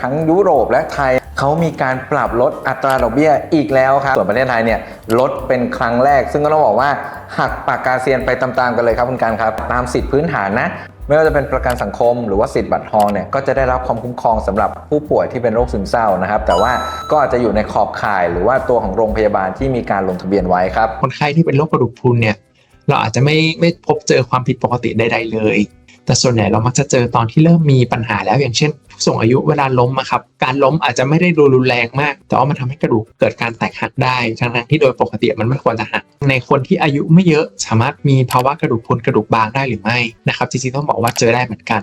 ทั้งยุโรปและไทยเขามีการปรับลดอัตราดอกเบี้ยอีกแล้วครับ ส่วนประเทศไทยเนี่ยลดเป็นครั้งแรก ซึ่งก็ต้องบอกว่าหักปากกาเซียนไปตามๆกันเลยครับคุณการครับ ตามสิทธิพื้นฐานนะ ไม่ว่าจะเป็นประกันสังคม หรือว่าสิทธิ์บัตรทองเนี่ยก็จะได้รับความคุ้มครองสำหรับผู้ป่วยที่เป็นโรคซึมเศร้านะครับ แต่ว่าก็อาจจะอยู่ในขอบข่าย หรือว่าตัวของโรงพยาบาลที่มีการลงทะเบียนไว้ครับคนไข้ที่เป็นโรคกระดูกพรุนเนี่ยเราอาจจะไม่ไม่พบเจอความผิดปกติใดๆเลย แต่ส่วนใหญ่เรามักจะเจอตอนที่เริ่มมีปัญหาแล้วอย่างเช่นผู้สูงอายุเวลาล้มอะครับการล้มอาจจะไม่ได้รุนแรงมาก แต่ว่ามันทำให้กระดูกเกิดการแตกหักได้ทั้งที่โดยปกติมันไม่ควรจะหักในคนที่อายุไม่เยอะสามารถมีภาวะกระดูกพรุนกระดูกบางได้หรือไม่นะครับจริงๆต้องบอกว่าเจอได้เหมือนกัน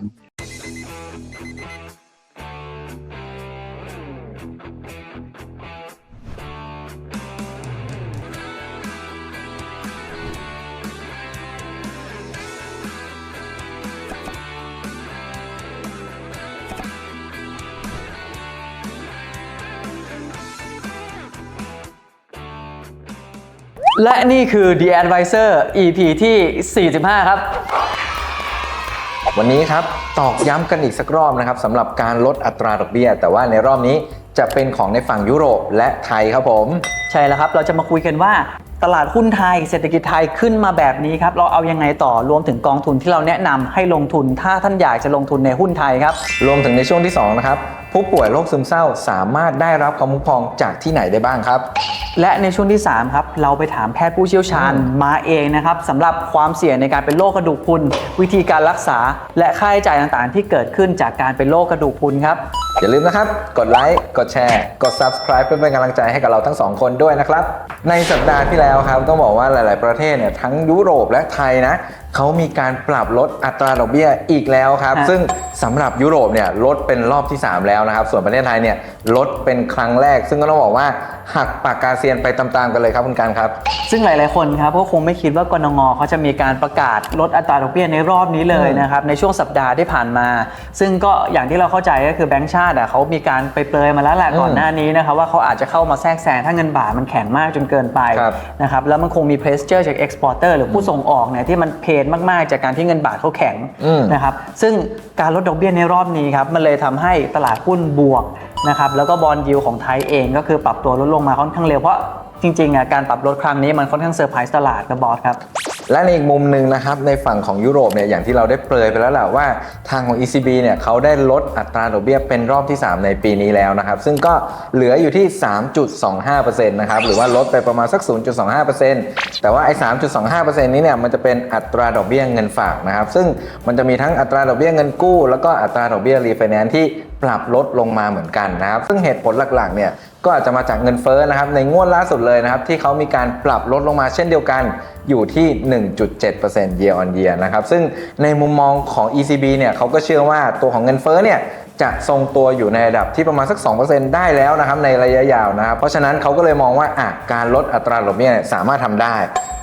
และนี่คือ The Advisor EP ที่ 45 ครับ วันนี้ครับตอกย้ำกันอีกสักรอบนะครับสำหรับการลดอัตราดอกเบี้ย แต่ว่าในรอบนี้จะเป็นของในฝั่งยุโรปและไทยครับผม ใช่แล้วครับ เราจะมาคุยกันว่าตลาดหุ้นไทย เศรษฐกิจไทยขึ้นมาแบบนี้ครับ เราเอายังไงต่อรวมถึงกองทุนที่เราแนะนำให้ลงทุนถ้าท่านอยากจะลงทุนในหุ้นไทยครับ รวมถึงในช่วงที่สองนะครับ ผู้ป่วยโรคซึมเศร้าสามารถได้รับความคุ้มครองจากที่ไหนได้บ้างครับ และในช่วงที่ 3 ครับ เราไปถามแพทย์ผู้เชี่ยวชาญอืมมาเองนะครับสำหรับความเสี่ยงในการเป็นโรคกระดูกพรุนวิธีการรักษา และค่าใช้จ่ายต่างๆ ที่เกิดขึ้นจากการเป็นโรคกระดูกพรุนครับอย่าลืมนะครับ กดไลค์ กดแชร์ กด subscribe เพื่อเป็นกำลังใจให้กับเราทั้งสองคนด้วยนะครับ ในสัปดาห์ที่แล้วครับ ต้องบอกว่าหลาย ๆ ประเทศเนี่ยทั้งยุโรปและไทยนะ เขามีการปรับลดอัตราดอกเบี้ยอีกแล้วครับฮะซึ่งสำหรับยุโรปเนี่ยลดเป็นรอบที่ 3 แล้วนะครับ ส่วนประเทศไทยเนี่ย ลดเป็นครั้งแรก ซึ่งก็ต้องบอกว่าหักปากกาเซียนไปตามๆกันเลยครับคุณการครับ ซึ่งหลาย ๆ คนครับก็คงไม่คิดว่ากนงเขาจะมีการประกาศลดอัตราดอกเบี้ยในรอบนี้เลยนะครับในช่วงสัปดาห์ที่ผ่านมา ซึ่งก็อย่างที่เราเข้าใจก็คือแบงก์ชาติอะเขามีการไปเปรยมาแล้วแหละอืมก่อนหน้านี้นะครับว่าเขาอาจจะเข้ามาแทรกแซงถ้าเงินบาทมันแข็งมากจนเกินไปครับนะครับแล้วมันคงมีเพรสเจอร์จากเอ็กซ์พอร์เตอร์หรือผู้ส่งออกเนี่ยที่มันเพนมาก ๆ จากการที่เงินบาทเขาแข็งอืมนะครับซึ่งการลดดอกเบี้ยในรอบนี้ครับมันเลยทำให้ตลาดหุ้นบวกนะครับแล้วก็บอลยิวของไทยเองก็คือปรับตัวลดลงมาค่อนข้างเร็วเพราะจริงๆอะการปรับลดครั้งนี้มันค่อนข้างเซอร์ไพรส์ตลาดกับบอสครับ และในอีกมุมหนึ่งนะครับในฝั่งของยุโรปเนี่ยอย่างที่เราได้เปรยไปแล้วแหละว่าทางของ ECB เนี่ยเขาได้ลดอัตราดอกเบี้ยเป็นรอบที่ 3 ในปีนี้แล้วนะครับ ซึ่งก็เหลืออยู่ที่ 3.25%นะครับหรือว่าลดไปประมาณสัก 0.25%แต่ว่าไอ้ 3.25%นี้เนี่ยมันจะเป็นอัตราดอกเบี้ยเงินฝากนะครับ ซึ่งมันจะมีทั้งอัตราดอกเบี้ยเงินกู้ แล้วก็อัตราดอกเบี้ยรีไฟแนนซ์ที่ปรับลดลงมาเหมือนกันนะครับ ซึ่งเหตุผลหลักๆเนี่ย ก็อาจจะมาจากเงินเฟ้อนะครับในงวดล่าสุดเลยนะครับที่เขามีการปรับลดลงมาเช่นเดียวกันอยู่ที่ 1.7% year on year นะครับซึ่งในมุมมองของ ECB เนี่ยเขาก็เชื่อว่าตัวของเงินเฟ้อเนี่ย จะทรงตัวอยู่ในระดับที่ประมาณสัก 2%ได้แล้วนะครับในระยะยาวนะครับ เพราะฉะนั้นเขาก็เลยมองว่าอะการลดอัตราดอกเบี้ยสามารถทำได้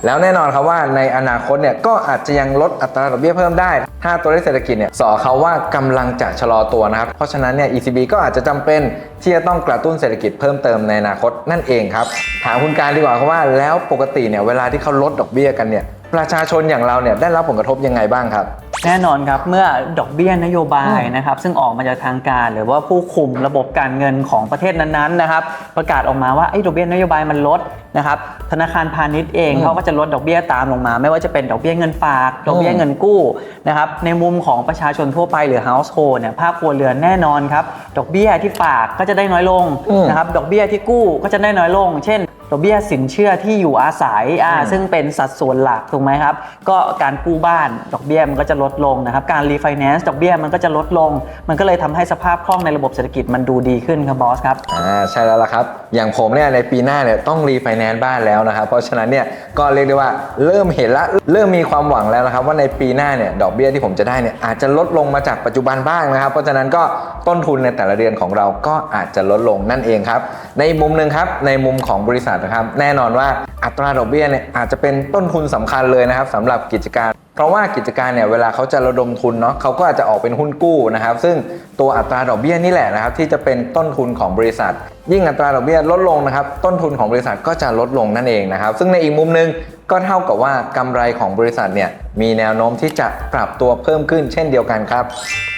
แล้วแน่นอนครับว่าในอนาคตเนี่ยก็อาจจะยังลดอัตราดอกเบี้ยเพิ่มได้ ถ้าตัวเลขเศรษฐกิจเนี่ยสอเขาว่ากำลังจะชะลอตัวนะครับ เพราะฉะนั้นเนี่ย ECB ก็อาจจะจำเป็นที่จะต้องกระตุ้นเศรษฐกิจเพิ่มเติมในอนาคตนั่นเองครับถามคุณการดีกว่าครับว่าแล้วปกติเนี่ยเวลาที่เขาลดดอกเบี้ยกันเนี่ยประชาชนอย่างเราเนี่ยได้รับผลกระทบยังไงบ้างครับ แน่นอนครับเมื่อดอกเบี้ยนโยบายนะครับซึ่งออกมาจากทางการ หรือว่าผู้คุมระบบการเงินของประเทศนั้นๆนะครับประกาศออกมาว่าไอ้ดอกเบี้ยนโยบายมันลด นะครับธนาคารพาณิชย์เองอืมเขาก็จะลดดอกเบี้ยตามลงมา ไม่ว่าจะเป็นดอกเบี้ยเงินฝาก ดอกเบี้ยเงินกู้นะครับในมุมของประชาชนทั่วไปหรือ household เนี่ยภาคครัวเรือนแน่นอนครับดอกเบี้ยที่ฝากก็จะได้น้อยลงอืมนะครับดอกเบี้ยที่กู้ก็จะได้น้อยลง เช่นดอกเบี้ยสินเชื่อที่อยู่อาศัยอ่าอืมซึ่งเป็นสัดส่วนหลักถูกไหมครับ ก็การกู้บ้านดอกเบี้ยมันก็จะลดลงนะครับ การรีไฟแนนซ์ดอกเบี้ยมันก็จะลดลง มันก็เลยทำให้สภาพคล่องในระบบเศรษฐกิจมันดูดีขึ้นครับบอสครับอ่าใช่แล้วล่ะครับ อย่างผมเนี่ยในปีหน้าเนี่ยต้องรีไฟแนแนซ์บ้านแล้วนะครับ เพราะฉะนั้นเนี่ยก็เรียกได้ว่าเริ่มเห็นละเริ่มมีความหวังแล้วนะครับ ว่าในปีหน้าเนี่ยดอกเบี้ยที่ผมจะได้เนี่ยอาจจะลดลงมาจากปัจจุบันบ้างนะครับ เพราะฉะนั้นก็ต้นทุนในแต่ละเดือนของเราก็อาจจะลดลงนั่นเองครับ ในมุมหนึ่งครับในมุมของบริษัทนะครับ แน่นอนว่าอัตราดอกเบี้ยเนี่ยอาจจะเป็นต้นทุนสำคัญเลยนะครับสำหรับกิจการ ราะว่ากิจการเนี่ยเวลาเขาจะระดมทุนเนาะเขาก็อาจจะออกเป็นหุ้นกู้นะครับ ซึ่งตัวอัตราดอกเบี้ยนี่แหละนะครับที่จะเป็นต้นทุนของบริษัท ยิ่งอัตราดอกเบี้ยลดลงนะครับ ต้นทุนของบริษัทก็จะลดลงนั่นเองนะครับ ซึ่งในอีกมุมหนึงก็เท่ากับว่ากำไรของบริษัทเนี่ยมีแนวโน้มที่จะปรับตัวเพิ่มขึ้นเช่นเดียวกันครับ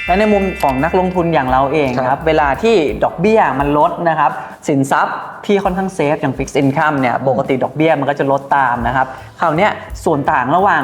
และในมุมของนักลงทุนอย่างเราเองครับครับ เวลาที่ดอกเบี้ยมันลดนะครับ สินทรัพย์ที่ค่อนข้างเซฟอย่าง Fixed Income เนี่ยปกติดอกเบี้ยมันก็จะลดตามนะครับคราวเนี้ยส่วนต่างระหว่าง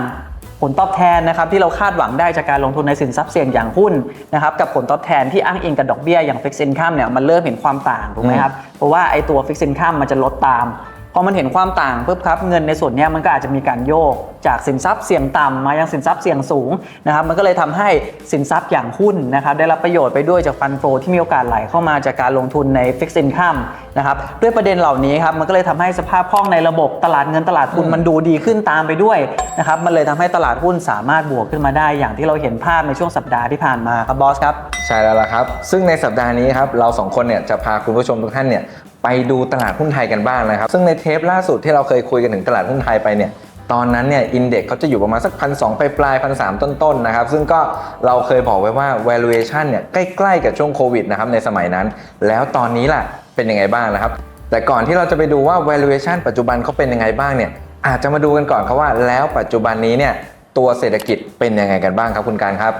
ผลตอบแทนนะครับที่เราคาดหวังได้จากการลงทุนในสินทรัพย์เสี่ยงอย่างหุ้นนะครับกับผลตอบแทนที่อ้างอิงกับดอกเบี้ยอย่าง Fixed Income เนี่ยมันเริ่มเห็นความต่างถูกไหมครับเพราะว่าไอ้ตัว Fixed Income มันจะลดตาม พอมันเห็นความต่างปุ๊บครับเงินในส่วนนี้มันก็อาจจะมีการโยกจากสินทรัพย์เสี่ยงต่ำมายังสินทรัพย์เสี่ยงสูงนะครับมันก็เลยทำให้สินทรัพย์อย่างหุ้นนะครับได้รับประโยชน์ไปด้วยจากฟันโฟที่มีโอกาสไหลเข้ามาจากการลงทุนใน Fixed Income นะครับด้วยประเด็นเหล่านี้ครับมันก็เลยทำให้สภาพคล่องในระบบตลาดเงินตลาดทุนมันดูดีขึ้นตามไปด้วยนะครับมันเลยทำให้ตลาดหุ้นสามารถบวกขึ้นมาได้อย่างที่เราเห็นภาพในช่วงสัปดาห์ที่ผ่านมาครับบอสครับใช่แล้วล่ะครับ ซึ่งในสัปดาห์นี้ครับเราสองคนเนี่ยจะพาคุณผู้ชมทุกท่านเนี่ย ไปดูตลาดหุ้นไทยกันบ้างนะครับ ซึ่งในเทปล่าสุดที่เราเคยคุยกันถึงตลาดหุ้นไทยไปเนี่ยตอนนั้นเนี่ยอินเด็กเขาจะอยู่ประมาณสักพันสองปลายพันสามต้นๆนะครับ ซึ่งก็เราเคยบอกไว้ว่า valuation เนี่ยใกล้ๆกับช่วงโควิดนะครับในสมัยนั้น แล้วตอนนี้ล่ะเป็นยังไงบ้างนะครับ แต่ก่อนที่เราจะไปดูว่า valuation ปัจจุบันเขาเป็นยังไงบ้างเนี่ยอาจจะมาดูกันก่อนครับว่าแล้วปัจจุบันนี้เนี่ยตัวเศรษฐกิจเป็นยังไงกันบ้างครับคุณการครับ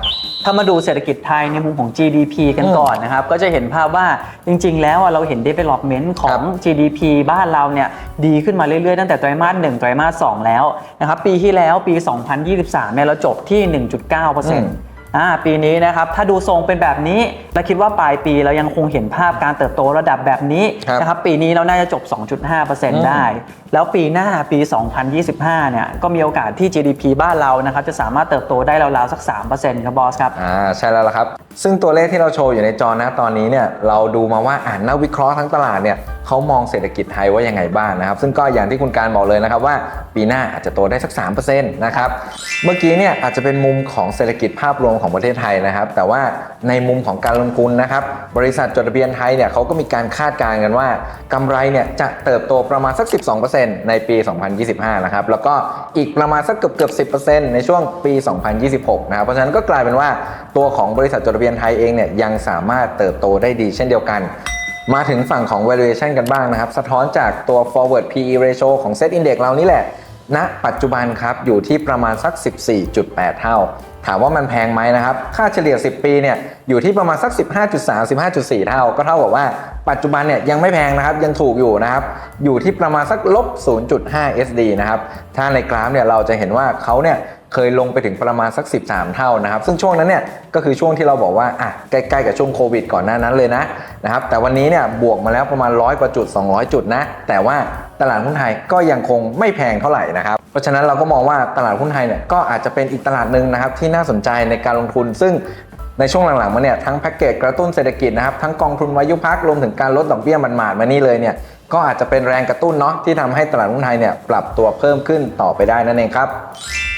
ถ้ามาดูเศรษฐกิจไทยในมุมของ GDP กันก่อนนะครับ ก็จะเห็นภาพว่าจริง ๆ แล้วเราเห็น development ของ GDP บ้านเราเนี่ยดีขึ้นมาเรื่อย ๆ ตั้งแต่ไตรมาส1ไตรมาส2แล้วนะครับปีที่แล้วปี 2023เนี่ยเราจบที่ 1.9%อ่าปีนี้นะครับถ้าดูทรงเป็นแบบนี้และคิดว่าปลายปีเรายังคงเห็นภาพการเติบโตระดับแบบนี้ครับนะครับปีนี้เราน่าจะจบ 2.5%ได้ แล้วปีหน้าปี 2025 เนี่ยก็มีโอกาสที่ GDP บ้านเรานะครับจะสามารถเติบโตได้ราวๆสัก 3%ครับบอสครับอ่าใช่แล้วล่ะครับซึ่งตัวเลขที่เราโชว์อยู่ในจอนะตอนนี้เนี่ยเราดูมาว่าอ่านนักวิเคราะห์ทั้งตลาดเนี่ยเขามองเศรษฐกิจไทยว่ายังไงบ้างนะครับ ซึ่งก็อย่างที่คุณการบอกเลยนะครับว่า ปีหน้าอาจจะโตได้สัก 3%นะครับเมื่อกี้เนี่ยอาจจะเป็นมุมของเศรษฐกิจภาพรวมของประเทศไทยนะครับ แต่ว่าในมุมของการลงทุนนะครับ บริษัทจดทะเบียนไทยเนี่ยเขาก็มีการคาดการณ์กันว่ากำไรเนี่ยจะเติบโตประมาณสัก 12%ในปี 2025 นะครับแล้วก็อีกประมาณสักเกือบเกือบ10%ในช่วงปี 2026 นะครับเพราะฉะนั้นก็กลายเป็นว่าตัวของบริษัทจดเบียนไทยเองเนี่ยยังสามารถเติบโตได้ดีเช่นเดียวกัน มาถึงฝั่งของ valuation กันบ้างนะครับ สะท้อนจากตัว forward PE ratio ของ Set Index เรานี่แหละณปัจจุบันครับอยู่ที่ประมาณสัก 14.8 เท่า ถามว่ามันแพงไหมนะครับ ค่าเฉลี่ย 10 ปีเนี่ยอยู่ที่ประมาณสัก 15.3 15.4 เท่า ก็เท่ากับว่าปัจจุบันเนี่ยยังไม่แพงนะครับยังถูกอยู่นะครับ อยู่ที่ประมาณสักลบ 0.5 SD นะครับ ถ้าในกราฟเนี่ยเราจะเห็นว่าเขาเนี่ย เคยลงไปถึงประมาณสัก 13 เท่านะครับ ซึ่งช่วงนั้นเนี่ยก็คือช่วงที่เราบอกว่าอะใกล้ๆกับช่วงโควิดก่อนหน้านั้นเลยนะนะครับแต่วันนี้เนี่ยบวกมาแล้วประมาณร้อยกว่าจุด 200 จุดนะ แต่ว่าตลาดหุ้นไทยก็ยังคงไม่แพงเท่าไหร่นะครับ เพราะฉะนั้นเราก็มองว่าตลาดหุ้นไทยเนี่ยก็อาจจะเป็นอีกตลาดหนึ่งนะครับที่น่าสนใจในการลงทุน ซึ่งในช่วงหลังๆมาเนี่ยทั้งแพ็กเกจกระตุ้นเศรษฐกิจนะครับทั้งกองทุนวายุพักรวมถึงการลดดอกเบี้ยมันหมาดมานี่เลยเนี่ยก็อาจจะเป็นแรงกระตุ้นเนาะที่ทำให้ตลาดหุ้นไทยเนี่ยปรับตัวเพิ่มขึ้นต่อไปได้นั่นเองครับ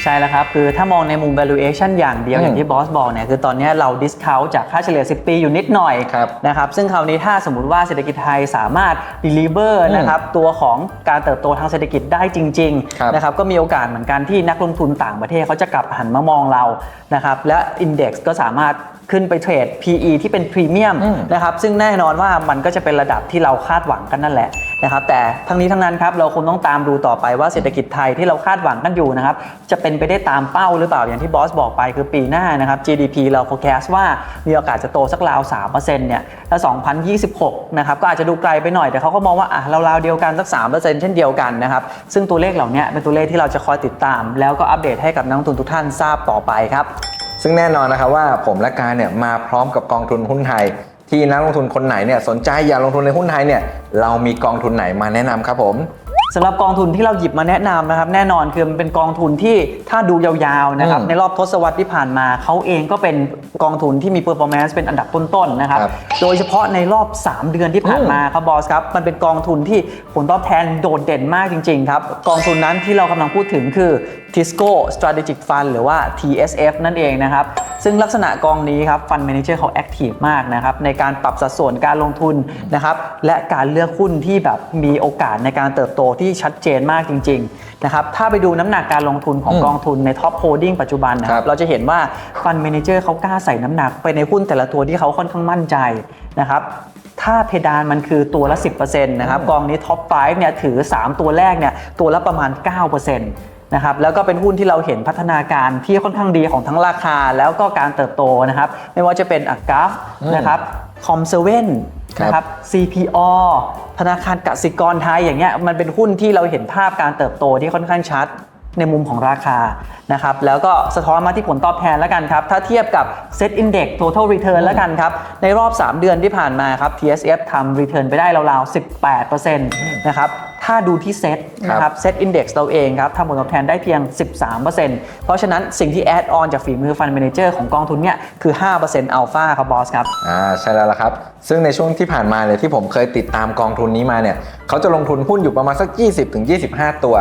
ใช่แล้วครับ คือถ้ามองในมุม valuation อย่างเดียวอืมอย่างที่บอสบอกเนี่ยคือตอนนี้เรา discount จากค่าเฉลี่ย 10 ปีอยู่นิดหน่อยครับนะครับซึ่งคราวนี้ถ้าสมมติว่าเศรษฐกิจไทยสามารถ deliver อืมนะครับตัวของการเติบโตทางเศรษฐกิจได้จริงครับๆนะครับก็มีโอกาสเหมือนกันที่นักลงทุนต่างประเทศเขาจะกลับหันมามองเรานะครับและ index ก็สามารถขึ้นไปเทรด PE ที่เป็นพรีเมียมอืมนะครับซึ่งแน่นอนว่ามันก็จะเป็นระดับที่เราคาดหวังกันนั่นแหละนะครับแต่ทั้งนี้ทั้งนั้นครับเราคงต้องตามดูต่อไปว่าเศรษฐกิจไทยที่เราคาดหวังกันอยู่นะครับจะเป็นไปได้ตามเป้าหรือเปล่าอย่างที่บอสบอกไปคือปีหน้านะครับ GDP เรา forecast ว่ามีโอกาสจะโตสักราว3%เนี่ยแล้ว 2026 นะครับก็อาจจะดูไกลไปหน่อยแต่เขาก็มองว่าอะราวๆเดียวกันสัก3%เช่นเดียวกันนะครับซึ่งตัวเลขเหล่านี้เป็นตัวเลขที่เราจะคอยติดตาม แล้วก็อัปเดตให้กับนักลงทุนทุกท่านทราบต่อไปครับซึ่งแน่นอนนะครับว่าผมและการเนี่ยมาพร้อมกับกองทุนหุ้นไทย ที่นักลงทุนคนไหนเนี่ยสนใจอยากลงทุนในหุ้นไทยเนี่ยเรามีกองทุนไหนมาแนะนำครับผม สำหรับกองทุนที่เราหยิบมาแนะนำนะครับ แน่นอนคือมันเป็นกองทุนที่ถ้าดูยาวๆนะครับอืมในรอบทศวรรษที่ผ่านมาเขาเองก็เป็นกองทุนที่มี performance เป็นอันดับต้นๆนะครับ ครับโดยเฉพาะในรอบ 3 เดือนที่ผ่านมาครับบอสครับ มันเป็นกองทุนที่ผลตอบแทนโดดเด่นมากจริงๆครับ กองทุนนั้นที่เรากำลังพูดถึงคือ Tisco Strategic Fund หรือว่า TSF นั่นเองนะครับ ซึ่งลักษณะกองนี้ครับ Fund Manager เขา Active มากนะครับในการปรับสัดส่วนการลงทุนนะครับและการเลือกหุ้นที่แบบมีโอกาสในการเติบโตที่ชัดเจนมากจริงๆนะครับถ้าไปดูน้ำหนักการลงทุนของอืมกองทุนในท็อปโฮดดิ้งปัจจุบันนะคครัรับบ เราจะเห็นว่าฟันเมนเจอร์เขากล้าใส่น้ำหนักไปในหุ้นแต่ละตัวที่เขาค่อนข้างมั่นใจนะครับถ้าเพดานมันคือตัวละ 10%นะครับกองนี้ท็อป5เนี่ยถือ 3 ตัวแรกเนี่ยตัวละประมาณ 9%นะครับแล้วก็เป็นหุ้นที่เราเห็นพัฒนาการที่ค่อนข้างดีของทั้งราคาแล้วก็การเติบโตนะครับไม่ว่าจะเป็นอักกราฟอืมนะครับคอมเซเว่นครับ นะครับ CPO ธนาคารกสิกรไทยอย่างเงี้ยมันเป็นหุ้นที่เราเห็นภาพการเติบโตที่ค่อนข้างชัดในมุมของราคานะครับแล้วก็สะท้อนมาที่ผลตอบแทนแล้วกันครับ ถ้าเทียบกับ Set Index Total Return แล้วกันครับ ในรอบ 3 เดือนที่ผ่านมาครับ TSF ทำ Return ไปได้ราวๆ 18%นะครับ ถ้าดูที่เซตนะครับ Set Index เราเองครับทำผลตอบแทนได้เพียง 13%เพราะฉะนั้นสิ่งที่แอดออนจากฝีมือฟันเมนเจอร์ของกองทุนเนี่ยคือ 5%อัลฟาครับบอสครับอ่าใช่แล้วล่ะครับ ซึ่งในช่วงที่ผ่านมาเนี่ยที่ผมเคยติดตามกองทุนนี้มาเนี่ยเขาจะลงทุนหุ้นอยู่ประมาณสัก 20-25 ตัว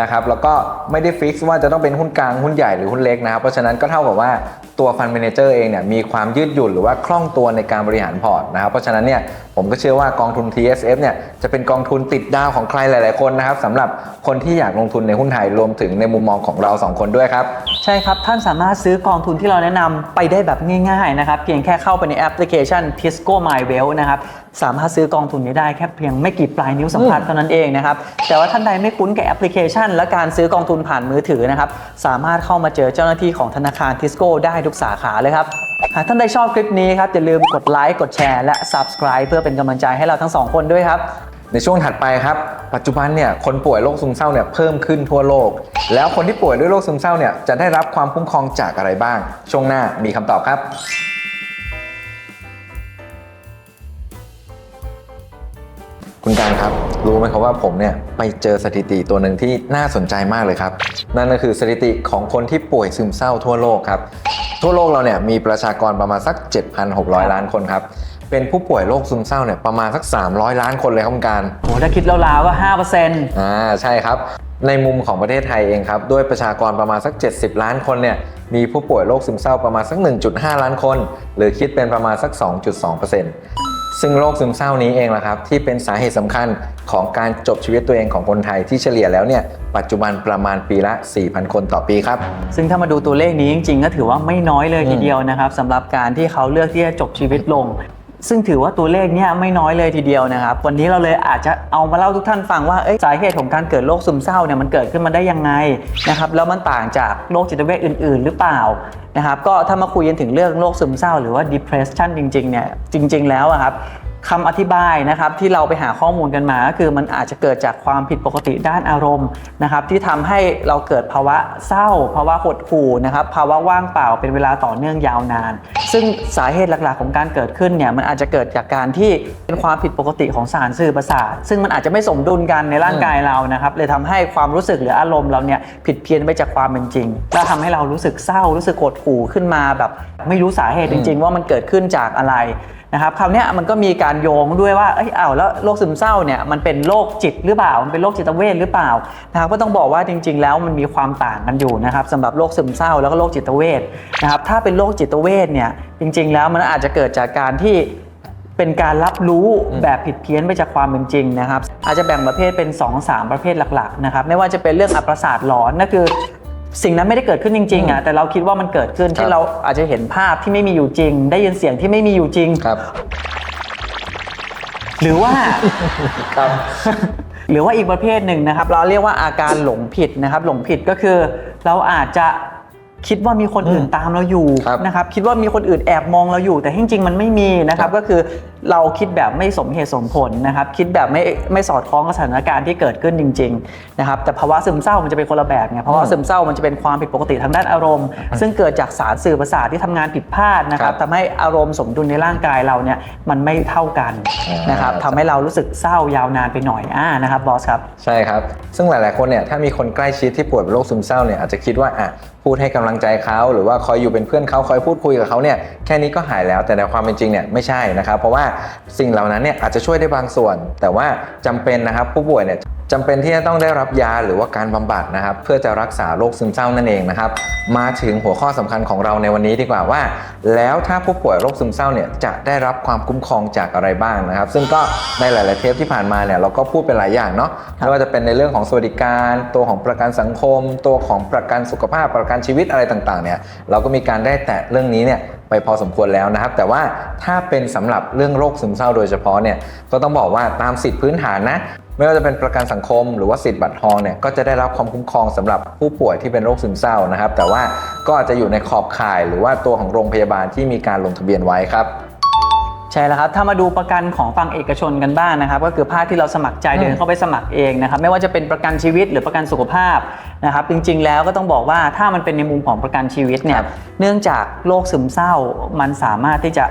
นะครับแล้วก็ไม่ได้ฟิกว่าจะต้องเป็นหุ้นกลางหุ้นใหญ่หรือหุ้นเล็กนะครับเพราะฉะนั้นก็เท่ากับว่าตัวฟันเมนเจอร์เองเนี่ยมีความยืดหยุ่นหรือว่าคล่องตัวในการบริหารพอร์ตนะครับเพราะฉะนั้นเนี่ยผมก็เชื่อว่ากองทุน TSF เนี่ยจะเป็นกองทุนติดดาวของใครหลาย ๆ คนนะครับสำหรับคนที่อยากลงทุนในหุ้นไทยรวมถึงในมุมมองของเราสองคนด้วยครับ ใช่ครับท่านสามารถซื้อกองทุนที่เราแนะนำไปได้แบบง่าย ๆ นะครับเพียงแค่เข้าไปในแอปพลิเคชัน Tisco My Wealth นะครับ สามารถซื้อกองทุนนี้ได้แค่เพียงไม่กี่ปลายนิ้วสัมผัสเท่านั้นเองนะครับแต่ว่าท่านใดไม่คุ้นกับแอปพลิเคชัน และการซื้อกองทุนผ่านมือถือนะครับสามารถเข้ามาเจอเจ้าหน้าที่ของธนาคาร Tisco ได้ทุกสาขาเลยครับหากท่านใดชอบคลิปนี้ครับอย่าลืมกดไลค์กดแชร์และ Subscribe เพื่อเป็นกำลังใจให้เราทั้งสองคนด้วยครับในช่วงถัดไปครับ ปัจจุบันเนี่ยคนป่วยโรคซึมเศร้าเนี่ยเพิ่มขึ้นทั่วโลก แล้วคนที่ป่วยด้วยโรคซึมเศร้าเนี่ยจะได้รับความคุ้มครองจากอะไรบ้าง ช่วงหน้ามีคำตอบครับ คุณการครับ รู้ไหมครับว่าผมเนี่ยไปเจอสถิติตัวหนึ่งที่น่าสนใจมากเลยครับ นั่นก็คือสถิติของคนที่ป่วยซึมเศร้าทั่วโลกครับ ทั่วโลกเราเนี่ยมีประชากรประมาณสัก 7,600 ล้านคนครับ เป็นผู้ป่วยโรคซึมเศร้าเนี่ยประมาณสัก 300 ล้านคนเลยครับคุณการโหถ้าคิดราวๆก็5%อ่าใช่ครับ ในมุมของประเทศไทยเองครับด้วยประชากรประมาณสัก 70 ล้านคนเนี่ยมีผู้ป่วยโรคซึมเศร้าประมาณสัก 1.5 ล้านคน หรือคิดเป็นประมาณสัก 2.2% ซึ่งโรคซึมเศร้านี้เองละครับที่เป็นสาเหตุสำคัญของการจบชีวิตตัวเองของคนไทยที่เฉลี่ยแล้วเนี่ยปัจจุบันประมาณปีละ 4,000 คนต่อปีครับ ซึ่งถ้ามาดูตัวเลขนี้จริง ๆ ก็ถือว่าไม่น้อยเลยทีเดียวนะครับสำหรับการที่เขาเลือกที่จะจบชีวิตลง ซึ่งถือว่าตัวเลขเนี่ยไม่น้อยเลยทีเดียวนะครับ วันนี้เราเลยอาจจะเอามาเล่าทุกท่านฟังว่าสาเหตุของการเกิดโรคซึมเศร้าเนี่ยมันเกิดขึ้นมาได้ยังไงนะครับแล้วมันต่างจากโรคจิตเวชอื่น ๆ หรือเปล่านะครับก็ถ้ามาคุยกันถึงเรื่องโรคซึมเศร้า หรือว่า depression จริงๆเนี่ยจริง ๆ แล้วอะครับ คำอธิบายนะครับที่เราไปหาข้อมูลกันมาก็คือมันอาจจะเกิดจากความผิดปกติด้านอารมณ์นะครับที่ทำให้เราเกิดภาวะเศร้า ภาวะหดหู่นะครับภาวะว่างเปล่าเป็นเวลาต่อเนื่องยาวนาน ซึ่งสาเหตุหลักๆ ของการเกิดขึ้นเนี่ยมันอาจจะเกิดจากการที่เป็นความผิดปกติของสารสื่อประสาท ซึ่งมันอาจจะไม่สมดุลกันในร่างกายเรานะครับเลยทำให้ความรู้สึกหรืออารมณ์เราเนี่ยผิดเพี้ยนไปจากความเป็นจริงและทำให้เรารู้สึกเศร้ารู้สึกหดหู่ขึ้นมาแบบ ไม่รู้สาเหตุจริง ๆ ว่ามันเกิดขึ้นจากอะไรนะครับคราวเนี้ยมันก็มีการโยงด้วยว่าเอ้ยอ้าวแล้วโรคซึมเศร้าเนี่ยมันเป็นโรคจิตหรือเปล่า มันเป็นโรคจิตเวชหรือเปล่านะครับก็ต้องบอกว่าจริง ๆ แล้วมันมีความต่างกันอยู่นะครับสำหรับโรคซึมเศร้าแล้วก็โรคจิตเวชนะครับถ้าเป็นโรคจิตเวชเนี่ยจริง ๆ แล้วมันอาจจะเกิดจากการที่เป็นการรับรู้แบบผิดเพี้ยนไปจากความเป็นจริงนะครับ อาจจะแบ่งประเภทเป็น 2-3 ประเภทหลักๆนะครับไม่ว่าจะเป็นเรื่องอัประสาทหลอนนั่นคือ สิ่งนั้นไม่ได้เกิดขึ้นจริงๆอะแต่เราคิดว่ามันเกิดขึ้นครัที่บเราอาจจะเห็นภาพที่ไม่มีอยู่จริง ได้ยินเสียงที่ไม่มีอยู่จริง ครับ หรือว่า ครับ หรือว่าอีกประเภทหนึ่งนะครับ เราเรียกว่าอาการหลงผิดนะครับ หลงผิดก็คือ เราอาจจะคิดว่ามีคนอื่นอืมตามเราอยู่ครับนะครับ คิดว่ามีคนอื่นแอบมองเราอยู่ แต่ที่จริงๆมันไม่มีนะครับ ก็คือ เราคิดแบบไม่สมเหตุสมผลนะครับ คิดแบบไม่ไม่สอดคล้องกับสถานการณ์ที่เกิดขึ้นจริงๆนะครับแต่ภาวะซึมเศร้ามันจะเป็นคนละแบบไงภาวะซึมเศร้ามันจะเป็นความผิดปกติทางด้านอารมณ์ ซึ่งเกิดจากสารสื่อประสาทที่ทำงานผิดพลาดนะครับครับทำให้อารมณ์สมดุลในร่างกายเราเนี่ยมันไม่เท่ากันนะครับอ่าทำให้เรารู้สึกเศร้ายาวนานไปหน่อยอ่านะครับบอสครับใช่ครับ ซึ่งหลาย ๆ คนเนี่ยถ้ามีคนใกล้ชิดที่ป่วยเป็นโรคซึมเศร้าเนี่ยอาจจะคิดว่าอะพูดให้กำลังใจเขาหรือว่าคอยอยู่เป็นเพื่อนเขาคอยพูดคุยกับเขาเนี่ยแค่นี้ก็หายแล้วแต่ในความเป็นจริงเนี่ยไม่ใช่นะครับ เพราะว่าสิ่งเหล่านั้นเนี่ยอาจจะช่วยได้บางส่วน แต่ว่าจำเป็นนะครับผู้ป่วยเนี่ย จำเป็นที่จะต้องได้รับยาหรือว่าการบำบัดนะครับ เพื่อจะรักษาโรคซึมเศร้านั่นเองนะครับ มาถึงหัวข้อสำคัญของเราในวันนี้ดีกว่าว่า แล้วถ้าผู้ป่วยโรคซึมเศร้าเนี่ยจะได้รับความคุ้มครองจากอะไรบ้างนะครับ ซึ่งก็ในหลาย ๆ เทปที่ผ่านมาเนี่ยเราก็พูดเป็นหลายอย่างเนาะไม่ว่าจะเป็นในเรื่องของสวัสดิการ ตัวของประกันสังคม ตัวของประกันสุขภาพประกันชีวิตอะไรต่าง ๆ เนี่ยเราก็มีการได้แตะเรื่องนี้เนี่ยไปพอสมควรแล้วนะครับ แต่ว่าถ้าเป็นสำหรับเรื่องโรคซึมเศร้าโดยเฉพาะเนี่ยก็ต้องบอกว่าตามสิทธิพื้นฐานนะ ไม่ว่าจะเป็นประกันสังคมหรือว่าสิทธิ์บัตรทองเนี่ยก็จะได้รับความคุ้มครองสำหรับผู้ป่วยที่เป็นโรคซึมเศร้านะครับ แต่ว่าก็อาจจะอยู่ในขอบข่ายหรือว่าตัวของโรงพยาบาลที่มีการลงทะเบียนไว้ครับใช่แล้วครับ ถ้ามาดูประกันของฝั่งเอกชนกันบ้างนะครับ ก็คือภาคที่เราสมัครใจอืมเดินเข้าไปสมัครเองนะครับ ไม่ว่าจะเป็นประกันชีวิตหรือประกันสุขภาพนะครับ จริงๆ แล้วก็ต้องบอกว่าถ้ามันเป็นในมุมของประกันชีวิตเนี่ย เนื่องจากโรคซึมเศร้า มันสามารถที่จะ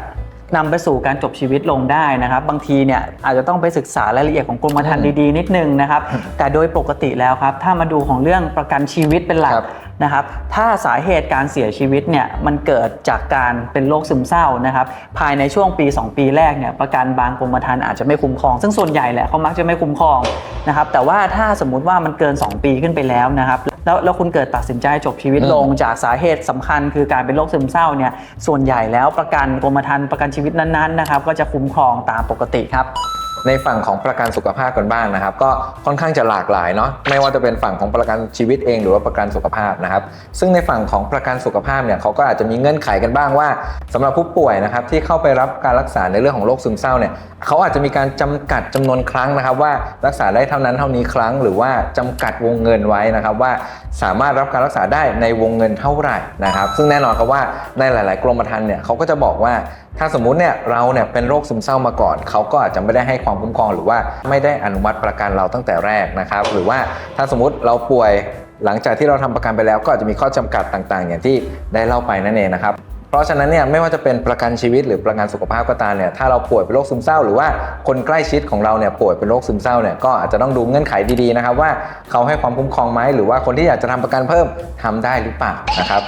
นำไปสู่การจบชีวิตลงได้นะครับ บางทีเนี่ยอาจจะต้องไปศึกษารายละเอียดของกรมธรรม์ดีๆ นิดนึงนะครับ แต่โดยปกติแล้วครับ ถ้ามาดูของเรื่องประกันชีวิตเป็นหลักครับ นะครับถ้าสาเหตุการเสียชีวิตเนี่ยมันเกิดจากการเป็นโรคซึมเศร้านะครับภายในช่วงปี 2 ปีแรกเนี่ยประกันบางกรมธรรม์อาจจะไม่คุ้มครอง ซึ่งส่วนใหญ่แหละเขามักจะไม่คุ้มครองนะครับแต่ว่าถ้าสมมุติว่ามันเกิน 2 ปีขึ้นไปแล้วนะครับแล้วแล้วคุณเกิดตัดสินใจจบชีวิตอืมลงจากสาเหตุสำคัญ คือการเป็นโรคซึมเศร้าเนี่ยส่วนใหญ่แล้วประกันกรมธรรม์ประกันชีวิตนั้นๆนะครับก็จะคุ้มครองตามปกติครับ ในฝั่งของประกันสุขภาพกันบ้างนะครับ ก็ค่อนข้างจะหลากหลายเนาะไม่ว่าจะเป็นฝั่งของประกันชีวิตเองหรือว่าประกันสุขภาพนะครับ ซึ่งในฝั่งของประกันสุขภาพเนี่ยเขาก็อาจจะมีเงื่อนไขกันบ้างว่าสำหรับผู้ป่วยนะครับที่เข้าไปรับการรักษาในเรื่องของโรคซึมเศร้าเนี่ยเขาอาจจะมีการจำกัดจำนวนครั้งนะครับ ว่ารักษาได้เท่านั้นเท่านี้ครั้ง หรือว่าจำกัดวงเงินไว้นะครับว่าสามารถรับการรักษาได้ในวงเงินเท่าไหร่นะครับ ซึ่งแน่นอนครับว่าในหลาย ๆ กรมธรรม์เนี่ยเขาก็จะบอกว่า ถ้าสมมุติเนี่ยเราเนี่ยเป็นโรคซึมเศร้ามาก่อนเขาก็อาจจะไม่ได้ให้ความคุ้มครองหรือว่าไม่ได้อนุมัติประกันเราตั้งแต่แรกนะครับ หรือว่าถ้าสมมุติเราป่วยหลังจากที่เราทำประกันไปแล้วก็อาจจะมีข้อจำกัดต่างๆ อย่างที่ได้เล่าไปนั่นเองนะครับเพราะฉะนั้นเนี่ยไม่ว่าจะเป็นประกันชีวิตหรือประกันสุขภาพก็ตามเนี่ยถ้าเราป่วยเป็นโรคซึมเศร้า หรือว่าคนใกล้ชิดของเราเนี่ยป่วยเป็นโรคซึมเศร้าเนี่ยก็อาจจะต้องดูเงื่อนไขดีๆนะครับว่าเขาให้ความคุ้มครองไหมหรือว่าคนที่อยากจะทำประกันเพิ่มทำได้หรือเปล่านะครับ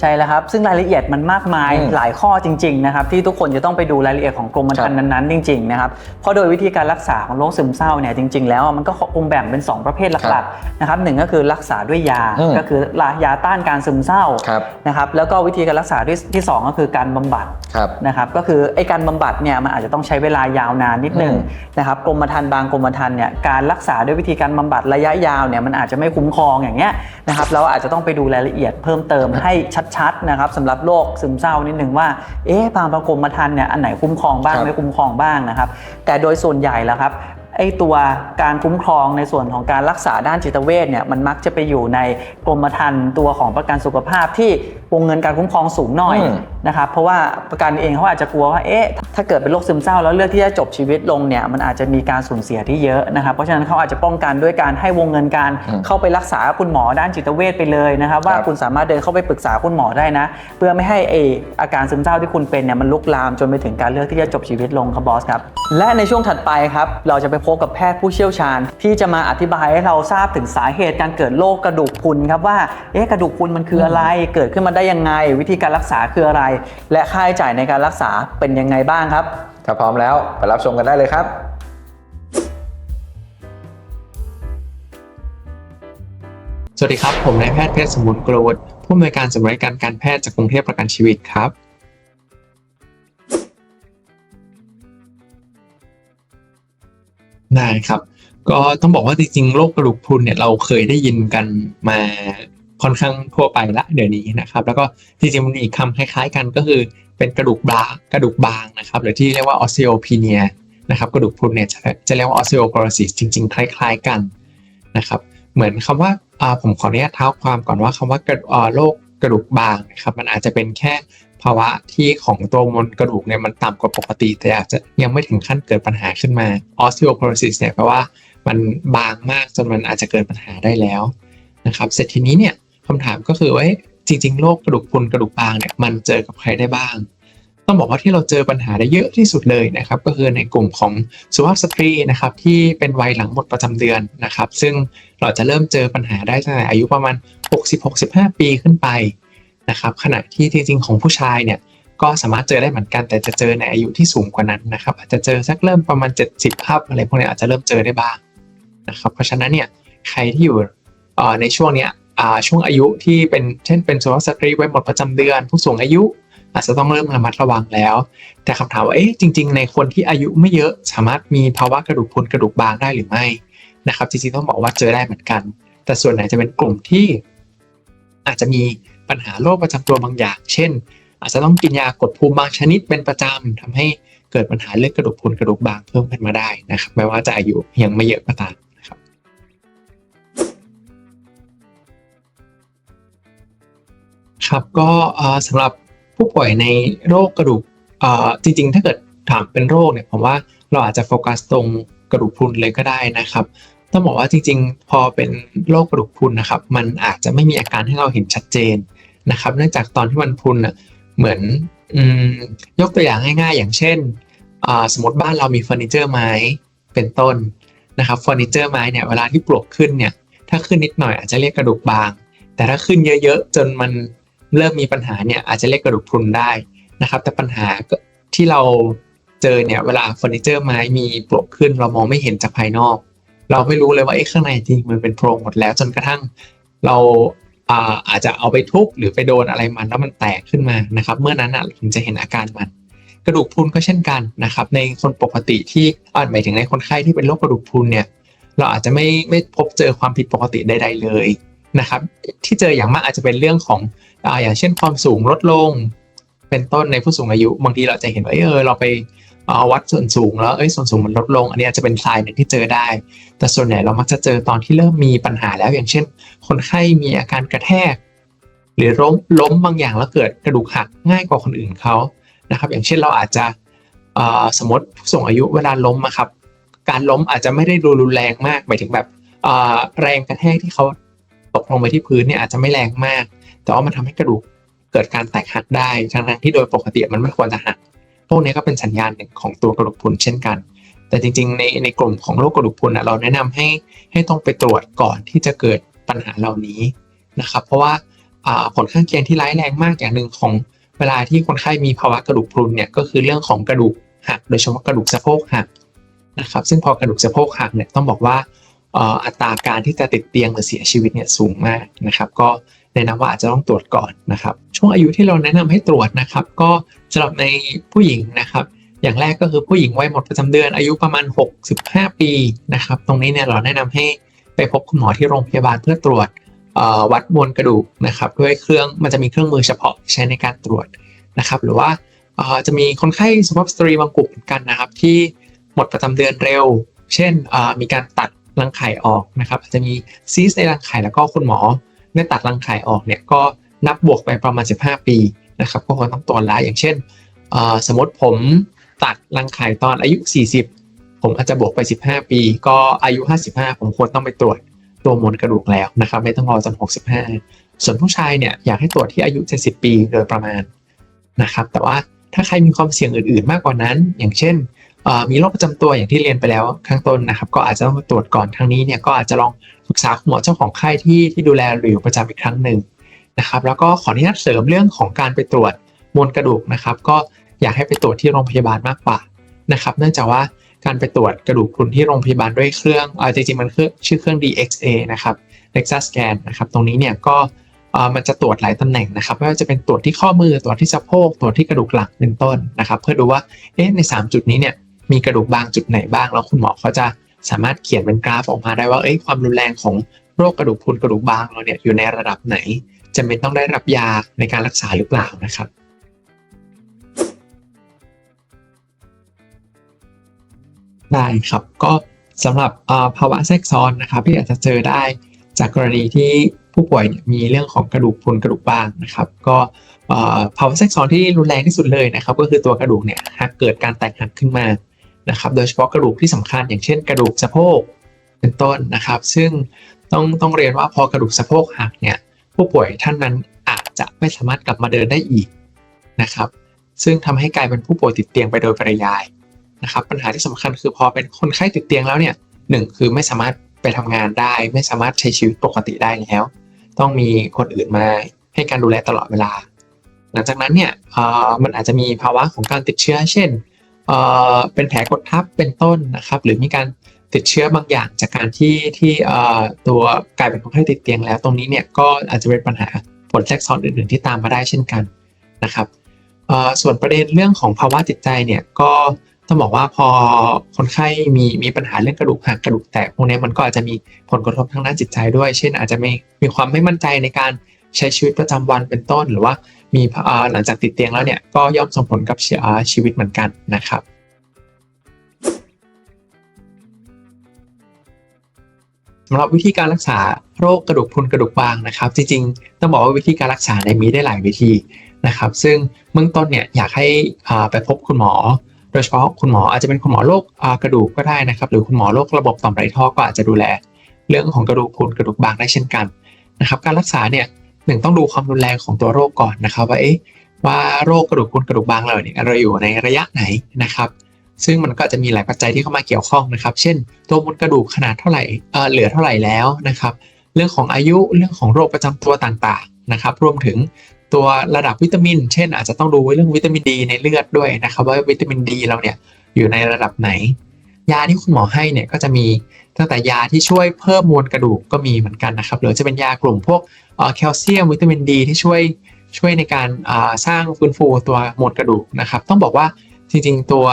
ใช่แล้วครับ ซึ่งรายละเอียดมันมากมายอืมหลายข้อจริงๆนะครับที่ทุกคนจะต้องไปดูรายละเอียดของกรมธรรม์นั้นๆจริงๆนะครับเพราะโดยวิธีการรักษาของโรคซึมเศร้าเนี่ยจริง ๆ แล้วมันก็คงแบ่งเป็น 2 ประเภทหลักๆนะครับหนึ่งก็คือรักษาด้วยยาอืมก็คือยาต้านการซึมเศร้าครับนะครับแล้วก็วิธีการรักษาที่ที่สองก็คือการบำบัดครับนะครับก็คือไอ้การบำบัดเนี่ยมันอาจจะต้องใช้เวลายาวนานนิดนึงอืมนะครับกรมธรรม์บางกรมธรรม์เนี่ยการรักษาด้วยวิธีการบำบัดระยะยาวเนี่ยมันอาจจะไม่คุ้มครองอย่างเงี้ยนะครับเราอาจจะต้องไปดูรายละเอียดเพิ่มเติมให้ชัดๆนะครับสำหรับโรคซึมเศร้านิดหนึ่งว่าเอ๊ะบางประกรมธรรม์เนี่ยอันไหนคุ้มครองบ้างครับ ไม่คุ้มครองบ้างนะครับ แต่โดยส่วนใหญ่แล้วครับไอ้ตัวการคุ้มครองในส่วนของการรักษาด้านจิตเวชเนี่ยมันมักจะไปอยู่ในกรมธรรม์ตัวของประกันสุขภาพที่ วงเงินการคุ้มครองสูงหน่อยอืม นะครับเพราะว่าประกันเองเขาอาจจะกลัวว่าเอ๊ะถ้าเกิดเป็นโรคซึมเศร้าแล้วเลือกที่จะจบชีวิตลงเนี่ยมันอาจจะมีการสูญเสียที่เยอะนะครับเพราะฉะนั้นเขาอาจจะป้องกันด้วยการให้วงเงินการอืมเข้าไปรักษาคุณหมอด้านจิตเวชไปเลยนะครับว่าครับ คุณสามารถเดินเข้าไปปรึกษาคุณหมอได้นะ เพื่อไม่ให้เอออาการซึมเศร้าที่คุณเป็นเนี่ยมันลุกลามจนไปถึงการเลือกที่จะจบชีวิตลงครับบอสครับและในช่วงถัดไปครับเราจะไปพบกับแพทย์ผู้เชี่ยวชาญ ที่จะมาอธิบายให้เราทราบถึงสาเหตุการเกิดโรคกระดูกพรุนครับว่าเอ๊ะกระดูกพรุนมันคืออะไรเกิดขึ้นมาได้ยังไง วิธีการรักษาคืออะไร และค่าใช้จ่ายในการรักษาเป็นยังไงบ้างครับ ถ้าพร้อมแล้วไปรับชมกันได้เลยครับ สวัสดีครับ ผมนายแพทย์เพชรสมบูรณ์กรวดผู้อำนวยการสำนักงานการแพทย์จากกรุงเทพประกันชีวิตครับ ได้ครับ ก็ต้องบอกว่าจริงๆโรคกระดูกพรุนเนี่ยเราเคยได้ยินกันมา ค่อนข้างทั่วไปละเดี๋ยวนี้นะครับ แล้วก็จริงๆมันมีอีกคำคล้ายๆ กันก็คือเป็นกระดูกบางกระดูกบางนะครับ หรือที่เรียกว่า osteopenia นะครับกระดูกพรุนเนี่ยจะเรียกว่า osteoporosis จริง ๆ คล้าย ๆกันนะครับ เหมือนคำว่าอ่าผมขออนุญาตเท้าความก่อนว่าคำว่าว่าโรคกระดูกบางนะครับ มันอาจจะเป็นแค่ภาวะที่ของตัวมวลกระดูกเนี่ยมันต่ำกว่าปกติ แต่อาจจะยังไม่ถึงขั้นเกิดปัญหาขึ้นมา osteoporosis เนี่ยแปลว่ามันบางมากจนมันอาจจะเกิดปัญหาได้แล้วนะครับ เสร็จทีนี้เนี่ย คำถามก็คือว่าจริง ๆ โรคกระดูกพรุนกระดูกบางเนี่ยมันเจอกับใครได้บ้าง ต้องบอกว่าที่เราเจอปัญหาได้เยอะที่สุดเลยนะครับ ก็คือในกลุ่มของสุภาพสตรีนะครับที่เป็นวัยหลังหมดประจำเดือนนะครับ ซึ่งเราจะเริ่มเจอปัญหาได้ตั้งแต่อายุประมาณ 60-65 ปีขึ้นไปนะครับขณะที่จริง ๆ ของผู้ชายเนี่ยก็สามารถเจอได้เหมือนกันแต่จะเจอในอายุที่สูงกว่านั้นนะครับ อาจจะเจอสักเริ่มประมาณ 70อัพอะไรพวกนี้อาจจะเริ่มเจอได้บ้างนะครับเพราะฉะนั้นเนี่ยใครที่อยู่ในช่วงเนี้ย ช่วงอายุที่เป็นเช่นเป็นสุภาพสตรีไว้หมดประจำเดือน ผู้สูงอายุ อาจจะต้องเริ่มระมัดระวังแล้ว แต่คำถามว่าเอ๊ะจริง ๆ ในคนที่อายุไม่เยอะสามารถมีภาวะกระดูกพรุนกระดูกบางได้หรือไม่นะครับจริงๆต้องบอกว่าเจอได้เหมือนกัน แต่ส่วนไหนจะเป็นกลุ่มที่ อาจจะมีปัญหาโรคประจำตัวบางอย่าง เช่น อาจจะต้องกินยากดภูมิบางชนิดเป็นประจำทำให้เกิดปัญหาเรื่องกระดูกพรุนกระดูกบางเพิ่มขึ้นมาได้นะครับแม้ว่าจะอายุยังไม่เยอะก็ตาม ครับก็เอ่อสำหรับผู้ป่วยในโรคกระดูกจริงๆ ถ้าเกิดถามเป็นโรคเนี่ยผมว่าเราอาจจะโฟกัสตรงกระดูกพรุนเลยก็ได้นะครับต้องบอกว่าจริงๆ พอเป็นโรคกระดูกพรุนนะครับ มันอาจจะไม่มีอาการให้เราเห็นชัดเจนนะครับ เนื่องจากตอนที่มันพรุนอะเหมือนอยกตัวอย่างง่ายๆ อย่างเช่น สมมติบ้านเรามีเฟอร์นิเจอร์ไม้เป็นต้นนะครับเฟอร์นิเจอร์ไม้เนี่ยเวลาที่ปลวกขึ้นเนี่ยถ้าขึ้นนิดหน่อยอาจจะเรียกกระดูกบาง แต่ถ้าขึ้นเยอะๆ จนมัน เริ่มมีปัญหาเนี่ยอาจจะเรียกกระดูกพรุนได้นะครับ แต่ปัญหาก็ที่เราเจอเนี่ยเวลาเฟอร์นิเจอร์ไม้มีปลวกขึ้น เรามองไม่เห็นจากภายนอก เราไม่รู้เลยว่าไอ้ข้างในจริงมันเป็นโพรงหมดแล้วจนกระทั่งเราอาอาจจะเอาไปทุบหรือไปโดนอะไรมันแล้วมันแตกขึ้นมานะครับ เมื่อนั้นอะถึงจะเห็นอาการมันกระดูกพรุนก็เช่นกันนะครับ ในคนปกติที่อ่าหมายถึงในคนไข้ที่เป็นโรคกระดูกพรุนเนี่ยเราอาจจะไม่ไม่พบเจอความผิดปกติใด ๆ เลย นะครับ ที่เจออย่างมากอาจจะเป็นเรื่องของอย่างเช่นความสูงลดลง เป็นต้นในผู้สูงอายุ บางทีเราจะเห็นว่าเออเราไปวัดส่วนสูงแล้วเอ้ยส่วนสูงมันลดลง อันนี้อาจจะเป็นทรายหนึ่งที่เจอได้ แต่ส่วนใหญ่เรามักจะเจอตอนที่เริ่มมีปัญหาแล้วอย่างเช่น คนไข้มีอาการกระแทก หรือล้มล้มบางอย่างแล้วเกิดกระดูกหักง่ายกว่าคนอื่นเขานะครับ อย่างเช่นเราอาจจะสมมติผู้สูงอายุเวลาล้มอะครับ การล้มอาจจะไม่ได้รุนแรงมากหมายถึงแบบแรงกระแทกที่เขา ตกลงไปที่พื้นเนี่ยอาจจะไม่แรงมาก แต่ว่ามันทำให้กระดูกเกิดการแตกหักได้ทั้งที่โดยปกติมันไม่ควรจะหักพวกนี้ก็เป็นสัญญาณหนึ่งของตัวกระดูกพุนเช่นกัน แต่จริงๆ ในในกลุ่มของโรคกระดูกพุนอะเราแนะนำให้ให้ต้องไปตรวจก่อนที่จะเกิดปัญหาเหล่านี้นะครับ เพราะว่าผลข้างเคียงที่ร้ายแรงมากอย่างหนึ่งของเวลาที่คนไข้มีภาวะกระดูกพรุนเนี่ยก็คือเรื่องของกระดูกหัก โดยเฉพาะกระดูกสะโพกหักนะครับ ซึ่งพอกระดูกสะโพกหักเนี่ยต้องบอกว่า อัตราการที่จะติดเตียงหรือเสียชีวิตเนี่ยสูงมากนะครับ ก็แนะนำว่าอาจจะต้องตรวจก่อนนะครับ ช่วงอายุที่เราแนะนำให้ตรวจนะครับ ก็สำหรับในผู้หญิงนะครับ อย่างแรกก็คือผู้หญิงวัยหมดประจำเดือนอายุประมาณ 65 ปีนะครับ ตรงนี้เนี่ยเราแนะนำให้ไปพบคุณหมอที่โรงพยาบาลเพื่อตรวจวัดมวลกระดูกนะครับ ด้วยเครื่องมันจะมีเครื่องมือเฉพาะใช้ในการตรวจนะครับ หรือว่าจะมีคนไข้สุภาพสตรีบางกลุ่มกันนะครับ ที่หมดประจำเดือนเร็ว เช่นมีการตัด รังไข่ออกนะครับอาจจะมีซีสในรังไข่แล้วก็คุณหมอได้ตัดรังไข่ออกเนี่ยก็นับบวกไปประมาณ 15 ปีนะครับก็ควรต้องตรวจแล้วอย่างเช่น สมมติผมตัดรังไข่ตอนอายุ 40 ผมอาจจะบวกไป 15 ปี ก็อายุ 55 ผมควรต้องไปตรวจตัวมวลกระดูกแล้วนะครับไม่ต้องรอจน65 ส่วนผู้ชายเนี่ยอยากให้ตรวจที่อายุ 70 ปีโดยประมาณนะครับแต่ว่าถ้าใครมีความเสี่ยงอื่น ๆ มากกว่านั้น อย่างเช่น มีโรคประจำตัวอย่างที่เรียนไปแล้วข้างต้นนะครับ ก็อาจจะต้องตรวจก่อนทางนี้เนี่ยก็อาจจะลองปรึกษาคุณหมอเจ้าของไข้ที่ที่ดูแลอยู่ประจำอีกครั้งหนึ่งนะครับ แล้วก็ขออนุญาตเสริมเรื่องของการไปตรวจมวลกระดูกนะครับ ก็อยากให้ไปตรวจที่โรงพยาบาลมากกว่านะครับ เนื่องจากว่าการไปตรวจกระดูกพรุนที่โรงพยาบาลด้วยเครื่องอจริงๆมันคือชื่อเครื่อง DXA นะครับ DEXA scan นะครับตรงนี้เนี่ยก็มันจะตรวจหลายตำแหน่งนะครับไม่ว่าจะเป็นตรวจที่ข้อมือตรวจที่สะโพกตรวจที่กระดูกหลังเป็นต้นนะครับ เพื่อดูว่าเอ๊ะใน 3 จุดนี้เนี่ย มีกระดูกบางจุดไหนบ้างแล้วคุณหมอเขาจะสามารถเขียนเป็นกราฟออกมาได้ว่าเอ้ยความรุนแรงของโรคกระดูกพรุนกระดูกบางเราเนี่ยอยู่ในระดับไหนจำเป็นต้องได้รับยาในการรักษาหรือเปล่านะครับได้ครับก็สำหรับภาวะแทรกซ้อนนะครับที่อาจจะเจอได้จากกรณีที่ผู้ป่วยยมีเรื่องของกระดูกพรุนกระดูกบางนะครับ ก็ภาวะแทรกซ้อนที่รุนแรงที่สุดเลยนะครับ ก็คือตัวกระดูกเนี่ยหากเกิดการแตกหักขึ้นมา นะครับ โดยเฉพาะกระดูกที่สำคัญ อย่างเช่น กระดูกสะโพกเป็นต้นนะครับ ซึ่งต้องต้องเรียนว่าพอกระดูกสะโพกหักเนี่ยผู้ป่วยท่านนั้นอาจจะไม่สามารถกลับมาเดินได้อีกนะครับ ซึ่งทำให้กลายเป็นผู้ป่วยติดเตียงไปโดยปริยายนะครับ ปัญหาที่สำคัญคือพอเป็นคนไข้ติดเตียงแล้วเนี่ยหนึ่งคือไม่สามารถไปทำงานได้ ไม่สามารถใช้ชีวิตปกติได้แล้ว ต้องมีคนอื่นมาให้การดูแลตลอดเวลา หลังจากนั้นเนี่ยมันอาจจะมีภาวะของการติดเชื้อ เช่น เอ่อเป็นแผลกดทับเป็นต้นนะครับ หรือมีการติดเชื้อบางอย่างจากการที่ที่เอ่อตัวกลายเป็นคนไข้ติดเตียงแล้ว ตรงนี้เนี่ยก็อาจจะเป็นปัญหาผลแทรกซ้อนอื่นๆที่ตามมาได้เช่นกันนะครับเอ่อส่วนประเด็นเรื่องของภาวะจิตใจเนี่ยก็ต้องบอกว่าพอคนไข้มีมีปัญหาเรื่องกระดูกหักกระดูกแตกพวกนี้มันก็อาจจะมีผลกระทบทางด้านจิตใจด้วย เช่น อาจจะมีมีความไม่มั่นใจในการ ใช้ชีวิตประจำวันเป็นต้น หรือว่ามีหลังจากติดเตียงแล้วเนี่ยก็ย่อมส่งผลกับชีอ่าชีวิตเหมือนกันนะครับสำหรับวิธีการรักษาโรคกระดูกพรุนกระดูกบางนะครับ จริงๆ ต้องบอกว่าวิธีการรักษาเนี่ยมีได้หลายวิธีนะครับ ซึ่งเบื้องต้นเนี่ยอยากให้ไปพบคุณหมอ โดยเฉพาะคุณหมออาจจะเป็นคุณหมอโรคกระดูกก็ได้นะครับ หรือคุณหมอโรคระบบต่อมไรท่อก็อาจจะดูแล เรื่องของกระดูกพรุนกระดูกบางได้เช่นกันนะครับ การรักษาเนี่ย หนึ่งต้องดูความรุนแรงของตัวโรคก่อนนะครับ ว่าเอ๊ะว่าโรคกระดูกพุนกระดูกบางเราเนี่ยเราอยู่ในระยะไหนนะครับซึ่งมันก็จะมีหลายปัจจัยที่เข้ามาเกี่ยวข้องนะครับ เช่น ตัวมวลกระดูกขนาดเท่าไหร่เหลือเท่าไหร่แล้วนะครับ เรื่องของอายุ เรื่องของโรคประจำตัวต่างๆนะครับ รวมถึงตัวระดับวิตามิน เช่น อาจจะต้องดูเรื่องวิตามินดีในเลือดด้วยนะครับ ว่าวิตามินดีเราเนี่ยอยู่ในระดับไหน ยาที่คุณหมอให้เนี่ยก็จะมีตั้งแต่ยาที่ช่วยเพิ่มมวลกระดูกก็มีเหมือนกันนะครับ หรือจะเป็นยากลุ่มพวก แคลเซียมวิตามินดีที่ช่วยช่วยในการสร้างฟื้นฟูตัวมวลกระดูกนะครับ ต้องบอกว่าจริงๆ ตัว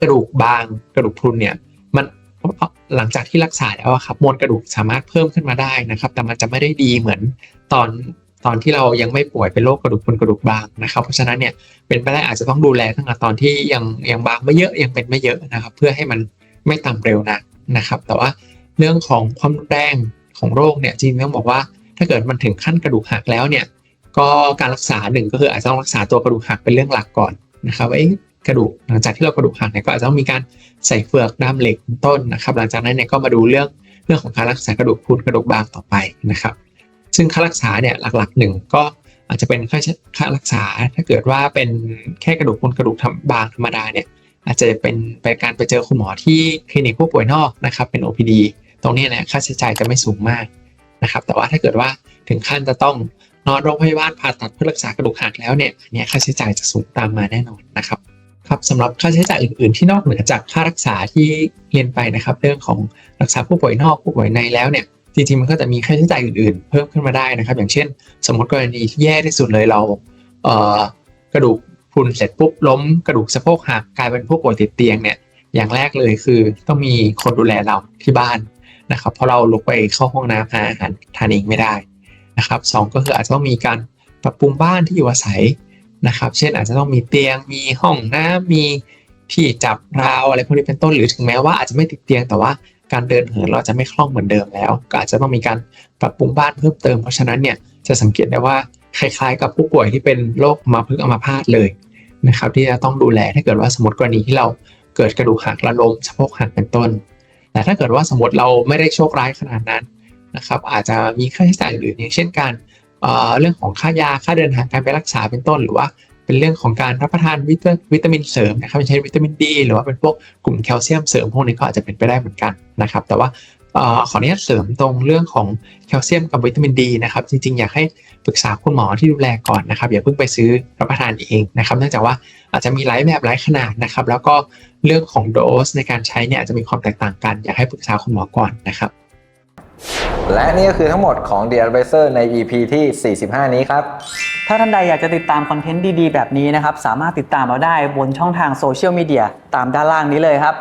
กระดูกบางกระดูกพรุนเนี่ยมันหลังจากที่รักษาแล้วครับมวลกระดูกสามารถเพิ่มขึ้นมาได้นะครับ แต่มันจะไม่ได้ดีเหมือนตอนตอนที่เรายังไม่ป่วยเป็นโรคกระดูกพรุนกระดูกบางนะครับ เพราะฉะนั้นเนี่ยเป็นไปได้อาจจะต้องดูแลตั้งแต่ตอนที่ยังยังบางไม่เยอะยังเป็นไม่เยอะนะครับ เพื่อให้มันไม่ต่ำเร็วนักนะครับ แต่ว่าเรื่องของความแรงของโรคเนี่ยจริงต้องบอกว่า ถ้าเกิดมันถึงขั้นกระดูกหักแล้วเนี่ย ก็การรักษาหนึ่งก็คืออาจจะต้องรักษาตัวกระดูกหักเป็นเรื่องหลักก่อนนะครับว่าเอ๊ะกระดูกหลังจากที่เรากระดูกหักเนี่ยก็อาจจะต้องมีการใส่เฟือกด้ามเหล็กเป็นต้นนะครับ หลังจากนั้นเนี่ยก็มาดูเรื่องเรื่องของการรักษากระดูกพรุนกระดูกบางต่อไปนะครับ ซึ่งค่ารักษาเนี่ยหลักๆหนึ่งก็อาจจะเป็นค่าใช้ค่ารักษาถ้าเกิดว่าเป็นแค่กระดูกพรุนกระดูกบางธรรมดาเนี่ยอาจจะเป็นไปการไปเจอคุณหมอที่คลินิกผู้ป่วยนอกนะครับเป็น OPD ตรงนี้เนี่ยค่าใช้จ่ายจะไม่สูงมาก นะครับ แต่ว่าถ้าเกิดว่าถึงขั้นจะต้องนอนโรงพยาบาลผ่าตัดเพื่อรักษากระดูกหักแล้วเนี่ยอันเนี้ยค่าใช้จ่ายจะสูงตามมาแน่นอนนะครับครับสำหรับค่าใช้จ่ายอื่น ๆ ที่นอกเหนือจากค่ารักษาที่เรียนไปนะครับ เรื่องของรักษาผู้ป่วยนอกผู้ป่วยในแล้วเนี่ยจริงๆมันก็จะมีค่าใช้จ่ายอื่นๆ เพิ่มขึ้นมาได้นะครับ อย่างเช่น สมมติกรณีที่แย่ที่สุดเลยเราเกระดูกพรุนเสร็จปุ๊บล้มกระดูกสะโพกหักกลายเป็นผู้ป่วยติดเตียงเนี่ยอย่างแรกเลยคือต้องมีคนดูแลเราที่บ้าน นะครับเพราะเราลุกไปเข้าห้องน้ำหาอาหารทานเองไม่ได้นะครับสองก็คืออาจจะต้องมีการปรับปรุงบ้านที่อยู่อาศัยนะครับ เช่นอาจจะต้องมีเตียงมีห้องน้ำมีที่จับราวอะไรพวกนี้เป็นต้นหรือถึงแม้ว่าอาจจะไม่ติดเตียงแต่ว่าการเดินเหินเราจะไม่คล่องเหมือนเดิมแล้ว ก็อาจจะต้องมีการปรับปรุงบ้านเพิ่มเติมเพราะฉะนั้นเนี่ยจะสังเกตได้ว่าคล้ายๆ กับผู้ป่วยที่เป็นโรคมาพึกษ์อัมาพาตเลยนะครับที่จะต้องดูแลถ้าเกิดว่าสมมติกรณีที่เราเกิดกระดูกหักระลมสะโพกหักเป็นต้น แต่ถ้าเกิดว่าสมมติเราไม่ได้โชคร้ายขนาดนั้นนะครับอาจจะมีค่าใช้จ่ายอื่นอย่างเช่นการเเรื่องของค่ายาค่าเดินทางการไปรักษาเป็นต้น หรือว่าเป็นเรื่องของการรับประทานวิตาวิตามินเสริมนะครับเช่นวิตามินดีหรือว่าเป็นพวกกลุ่มแคลเซียมเสริมพวกนี้ก็อาจจะเป็นไปได้เหมือนกันนะครับ แต่ว่า ขออนุญาตเสริมตรงเรื่องของแคลเซียมกับวิตามินดีนะครับ จริงๆ อยากให้ปรึกษาคุณหมอที่ดูแลก่อนนะครับ อย่าเพิ่งไปซื้อรับประทานเองนะครับ เนื่องจากว่าอาจจะมีหลายแบบหลายขนาดนะครับ แล้วก็เรื่องของโดสในการใช้เนี่ยอาจจะมีความแตกต่างกัน อยากให้ปรึกษาคุณหมอก่อนนะครับ และนี่ก็คือทั้งหมดของ The Advisor ใน EP ที่ 45 นี้ครับถ้าท่านใดอยากจะติดตามคอนเทนต์ดี ๆ แบบนี้นะครับ สามารถติดตามเราได้บนช่องทางโซเชียลมีเดียตามด้านล่างนี้เลยครับ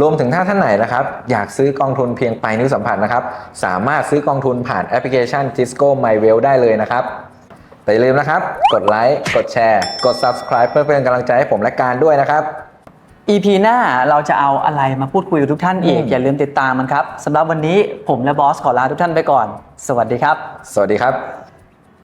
รวมถึงถ้าท่านไหนนะครับอยากซื้อกองทุนเพียงปลายนิ้วสัมผัสนะครับสามารถซื้อกองทุนผ่านแอปพลิเคชัน Tisco MyWell ได้เลยนะครับแต่อย่าลืมนะครับ กดไลค์กดแชร์ กด Subscribe เพื่อเป็นกำลังใจให้ผมและการด้วยนะครับ EP หน้าเราจะเอาอะไรมาพูดคุยกับทุกท่านอีกอืมอย่าลืมติดตามมันครับสำหรับวันนี้ผมและบอสขอลาทุกท่านไปก่อน สวัสดีครับ สวัสดีครับ